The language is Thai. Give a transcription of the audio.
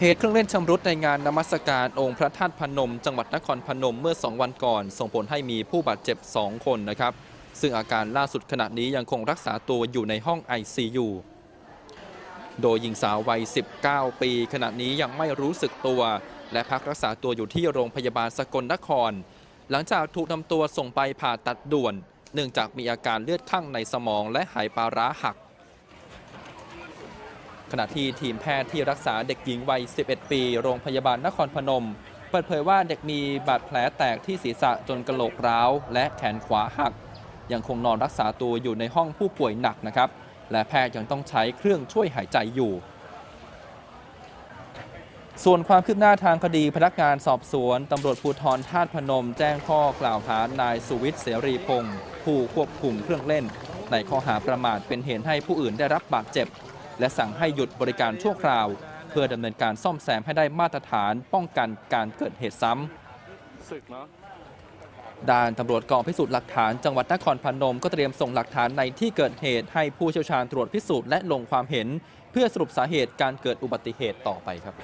เหตุเครื่องเล่นชำรุดในงานนมัสการองค์พระธาตุพนม จังหวัดนครพนมเมื่อ 2 วันก่อน ส่งผลให้มีผู้บาดเจ็บ 2 คนนะครับ ซึ่งอาการล่าสุดขณะนี้ยังคงรักษาตัวอยู่ในห้อง ICU โดยหญิงสาววัย 19 ปี ขณะนี้ยังไม่รู้สึกตัว และพักรักษาตัวอยู่ที่โรงพยาบาลสกลนคร หลังจากถูกนำตัวส่งไปผ่าตัดด่วน เนื่องจากมีอาการเลือดข้างในสมองและหายปาร้าหัก ขณะที่ทีมแพทย์ที่รักษาเด็กหญิงวัย 11 ปี โรงพยาบาลนครพนม เปิดเผยว่าเด็กมีบาดแผลแตกที่ศีรษะจนกระโหลกร้าว และแขนขวาหัก ยังคงนอนรักษาตัวอยู่ในห้องผู้ป่วยหนักนะครับ และแพทย์ยังต้องใช้เครื่องช่วยหายใจอยู่ส่วนความคืบหน้าทางคดีพนักงานสอบสวนตำรวจภูธรธาตุพนม แจ้งข้อกล่าวหานายสุวิทย์เสรีพงศ์ผู้ควบคุมเครื่องเล่น ในข้อหาประมาทเป็นเหตุให้ผู้อื่นได้รับบาดเจ็บ และสั่งให้หยุดบริการชั่วคราว เพื่อดำเนินการซ่อมแซมให้ได้มาตรฐานป้องกันการเกิดเหตุซ้ำด้านตำรวจกองพิสูจน์หลักฐานจังหวัดนครพนมก็เตรียมส่งหลักฐานในที่เกิดเหตุให้ผู้เชี่ยวชาญตรวจพิสูจน์และลงความเห็น เพื่อสรุปสาเหตุการเกิดอุบัติเหตุต่อไปครับ